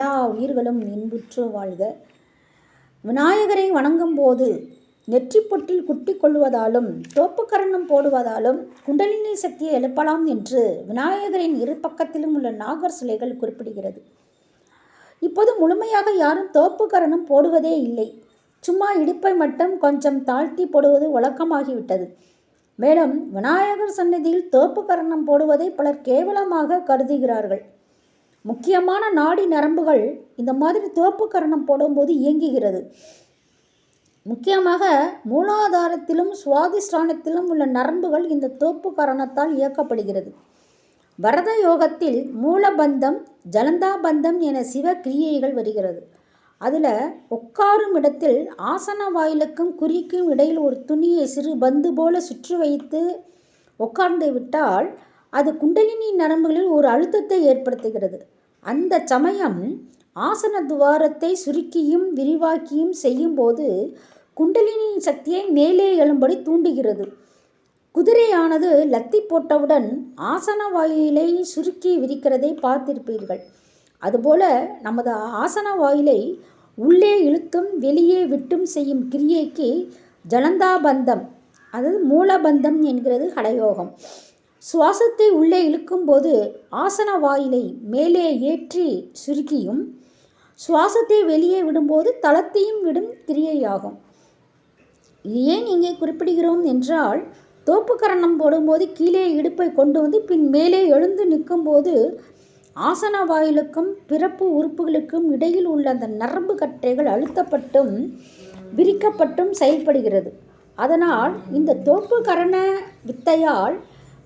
எல்லா உயிர்களும் இன்புற்று வாழ்க. விநாயகரை வணங்கும் போது நெற்றிப்பொட்டில் குட்டி கொள்வதாலும் தோப்புக்கரணம் போடுவதாலும் குண்டலினி சக்தியை எழுப்பலாம் என்று விநாயகரின் இரு பக்கத்திலும் உள்ள நாகர் சிலைகள் குறிப்பிடுகிறது. இப்போது முழுமையாக யாரும் தோப்புக்கரணம் போடுவதே இல்லை. சும்மா இடுப்பை மட்டும் கொஞ்சம் தாழ்த்தி போடுவது வழக்கமாகிவிட்டது. மேலும் விநாயகர் சன்னதியில் தோப்புக்கரணம் போடுவதை பலர் கேவலமாக கருதுகிறார்கள். முக்கியமான நாடி நரம்புகள் இந்த மாதிரி தோப்புக்கரணம் போடும்போது இயங்குகிறது. முக்கியமாக மூலாதாரத்திலும் சுவாதிஷ்டானத்திலும் உள்ள நரம்புகள் இந்த தோப்பு கரணத்தால் இயக்கப்படுகிறது. வரத யோகத்தில் மூலபந்தம் ஜலந்தாபந்தம் என சிவ கிரியைகள் வருகிறது. அதில் உட்காரும் இடத்தில் ஆசன வாயிலுக்கும் குறிக்கும் இடையில் ஒரு துணியை சிறு பந்து போல சுற்றி வைத்து உட்கார்ந்து விட்டால் அது குண்டலினி நரம்புகளில் ஒரு அழுத்தத்தை ஏற்படுத்துகிறது. அந்த சமயம் ஆசன துவாரத்தை சுருக்கியும் விரிவாக்கியும் செய்யும்போது குண்டலினி சக்தியை மேலே எழும்படி தூண்டுகிறது. குதிரையானது லத்தி போட்டவுடன் ஆசன வாயிலை சுருக்கி விரிக்கிறதை பார்த்திருப்பீர்கள். அதுபோல நமது ஆசன வாயிலை உள்ளே இழுத்தும் வெளியே விட்டும் செய்யும் கிரியைக்கு ஜலந்தாபந்தம் அதாவது மூலபந்தம் என்கிறது ஹடயோகம் சுவாசத்தை உள்ளே இழுக்கும்போது ஆசன வாயிலை மேலே ஏற்றி சுருக்கியும் சுவாசத்தை வெளியே விடும்போது தளத்தையும் விடும் கிரியையாகும். இது ஏன் இங்கே குறிப்பிடுகிறோம் என்றால் தோப்புக்கரணம் போடும்போது கீழே இடுப்பை கொண்டு வந்து பின் மேலே எழுந்து நிற்கும்போது ஆசன வாயிலுக்கும் பிறப்பு உறுப்புகளுக்கும் இடையில் உள்ள அந்த நரம்பு கற்றைகள் அழுத்தப்பட்டும் விரிக்கப்பட்டும் செயல்படுகிறது. அதனால் இந்த தோப்பு கரண வித்தையால்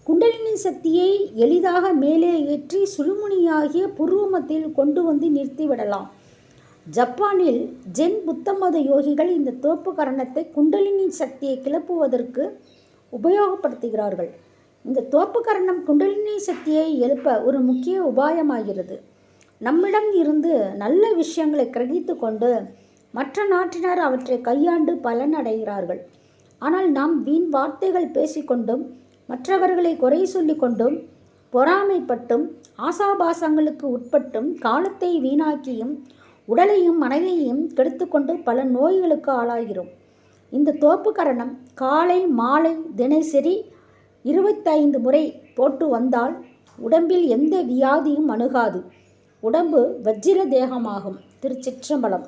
குண்டலினி சக்தியை எளிதாக மேலே ஏற்றி சுழுமுனியாகிய புருவமத்தில் கொண்டு வந்து நிறுத்திவிடலாம் ஜப்பானில் ஜென் புத்த மத யோகிகள் இந்த தோப்பு கரணத்தை குண்டலினி சக்தியை கிளப்புவதற்கு உபயோகப்படுத்துகிறார்கள். இந்த தோப்பு கரணம் குண்டலினி சக்தியை எழுப்ப ஒரு முக்கிய உபாயமாகிறது. நம்மிடம் இருந்து நல்ல விஷயங்களை கிரகித்து கொண்டு மற்ற நாட்டினர் அவற்றை கையாண்டு பலன் அடைகிறார்கள் ஆனால் நாம் வீண் வார்த்தைகள் பேசிக்கொண்டும் மற்றவர்களை குறை சொல்லி கொண்டும் பொறாமைப்பட்டும் ஆசாபாசங்களுக்கு உட்பட்டும் காலத்தை வீணாக்கியும் உடலையும் மனதையும் கெடுத்துக்கொண்டு பல நோய்களுக்கு ஆளாகிறோம். இந்த தோப்பு கரணம் காலை மாலை தினசரி இருபத்தைந்து முறை போட்டு வந்தால் உடம்பில் எந்த வியாதியும் அணுகாது. உடம்பு வஜ்ர தேகமாகும். திருச்சிற்றம்பலம்.